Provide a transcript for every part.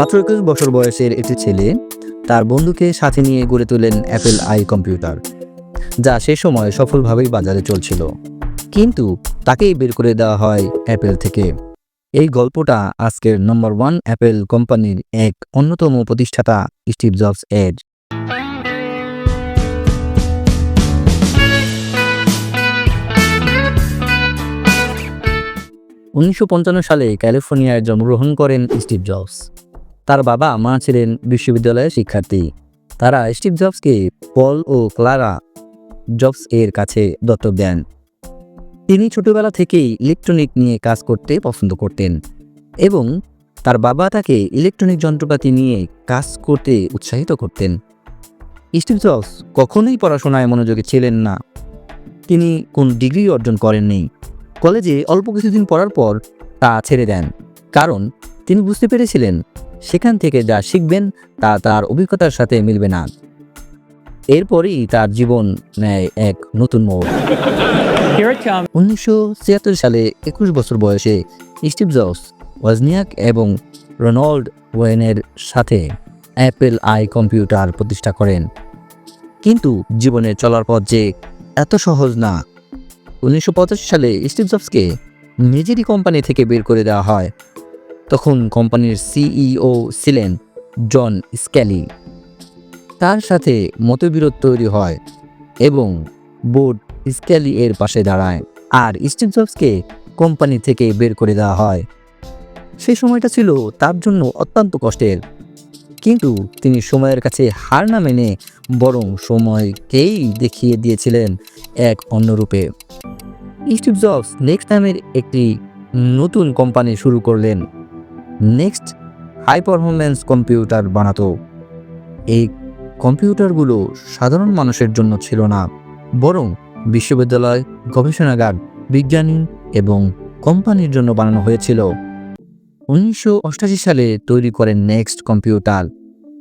মাত্র একুশ বছর বয়সের একটি ছেলে তার বন্ধুকে সাথে নিয়ে গড়ে তোলেন অ্যাপেল আই কম্পিউটার যা সে সময় সফলভাবেই বাজারে চলছিল। কিন্তু তাকেই বের করে দেওয়া হয় অ্যাপেল থেকে। এই গল্পটা আজকের নম্বর ওয়ান অ্যাপেল কোম্পানির এক অন্যতম প্রতিষ্ঠাতা স্টিভ জবস এর। উনিশশো সালে ক্যালিফোর্নিয়ায় জন্মগ্রহণ করেন স্টিভ জবস তার বাবা মা ছিলেন বিশ্ববিদ্যালয়ের শিক্ষার্থী। তারা স্টিভ জবসকে পল ও ক্লারা জবস এর কাছে দত্তক দেন। তিনি ছোটবেলা থেকেই ইলেকট্রনিক নিয়ে কাজ করতে পছন্দ করতেন এবং তার বাবা তাকে ইলেকট্রনিক যন্ত্রপাতি নিয়ে কাজ করতে উৎসাহিত করতেন। স্টিভ জবস কখনোই পড়াশোনায় মনোযোগী ছিলেন না। তিনি কোন ডিগ্রি অর্জন করেননি। কলেজে অল্প কিছুদিন পড়ার পর তা ছেড়ে দেন। কারণ তিনি বুঝতে পেরেছিলেন সেখান থেকে যা শিখবেন তা তার অভিজ্ঞতার সাথে মিলবে না। এরপরই তার জীবন নেয় এক নতুন মোড়. উনিশশো ছিয়াত্তর সালে একুশ বছর বয়সে স্টিভ জবস, ওয়াজনিয়াক এবং রোনাল্ড ওয়েনের সাথে অ্যাপেল আই কম্পিউটার প্রতিষ্ঠা করেন। কিন্তু জীবনে চলার পথ যে এত সহজ না। উনিশশো পঁচাশি সালে স্টিভ জবসকে নিজেরই কোম্পানি থেকে বের করে দেওয়া হয়। তখন কোম্পানির সিইও ছিলেন জন স্ক্যালি। তার সাথে মতবিরোধ তৈরি হয় এবং বোর্ড স্ক্যালি এর পাশে দাঁড়ায় আর স্টিভ জবসকে কোম্পানি থেকে বের করে দেওয়া হয়। সেই সময়টা ছিল তার জন্য অত্যন্ত কষ্টের। কিন্তু তিনি সময়ের কাছে হার না মেনে বরং সময়কেই দেখিয়ে দিয়েছিলেন এক অন্যরূপে। স্টিভ জবস নেক্সট নামের একটি নতুন কোম্পানি শুরু করলেন। নেক্সট হাই পারফরমেন্স কম্পিউটার বানাতো। এই কম্পিউটারগুলো সাধারণ মানুষের জন্য ছিল না, বরং বিশ্ববিদ্যালয়, গবেষণাগার, বিজ্ঞানী এবং কোম্পানির জন্য বানানো হয়েছিল। উনিশশো সালে তৈরি করেন নেক্সট কম্পিউটার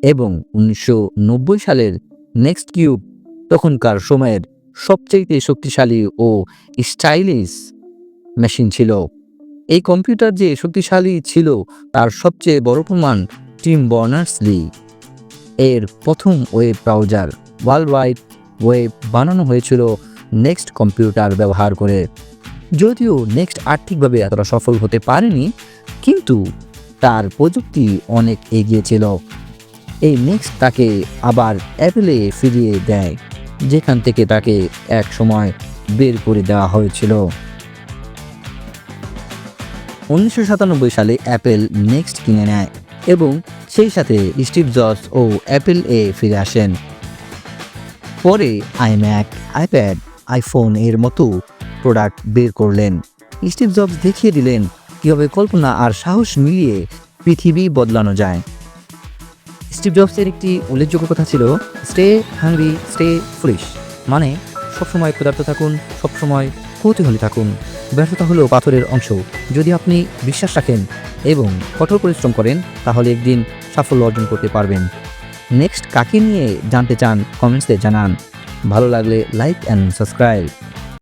এবং উনিশশো নব্বই সালের নেক্সট কিউব তখনকার সময়ের সবচেয়ে শক্তিশালী ও স্টাইলিশ মেশিন ছিল। এই কম্পিউটার যে শক্তিশালী ছিল, তার সবচেয়ে বড় প্রমাণ টিম বর্নার্স লি এর প্রথম web browser world wide web বানানো হয়েছিল নেক্সট কম্পিউটার ব্যবহার করে। যদিও নেক্সট আর্থিকভাবে এতটা সফল হতে পারেনি, কিন্তু তার প্রযুক্তি অনেক এগিয়ে ছিল। এই নেক্সট তাকে আবার অ্যাপেলে ফিরিয়ে দেয়, যেখান থেকে তাকে এক সময় বের করে দেওয়া হয়েছিল। উনিশশো সাতানব্বই সালে অ্যাপেল নেক্সট কিনে নেয় এবং সেই সাথে স্টিভ জবস ও অ্যাপেল এ ফিরে আসেন। পরে আইম্যাক আইপ্যাড আইফোন এর মতো প্রোডাক্ট বের করলেন। স্টিভ জবস দেখিয়ে দিলেন কীভাবে কল্পনা আর সাহস মিলিয়ে পৃথিবী বদলানো যায়। স্টিভ জবসের একটি উল্লেখযোগ্য কথা ছিল, স্টে হাংরি, স্টে ফুলিশ মানে সবসময় ক্ষুধার্ত থাকুন, সবসময় কৌতূহলী থাকুন। ব্যর্থতা হলেও পাথরের অংশ। যদি আপনি বিশ্বাস রাখেন এবং কঠোর পরিশ্রম করেন, তাহলে একদিন সাফল্য অর্জন করতে পারবেন। নেক্সট, কাকে নিয়ে জানতে চান কমেন্টসে জানান। ভালো লাগলে লাইক অ্যান্ড সাবস্ক্রাইব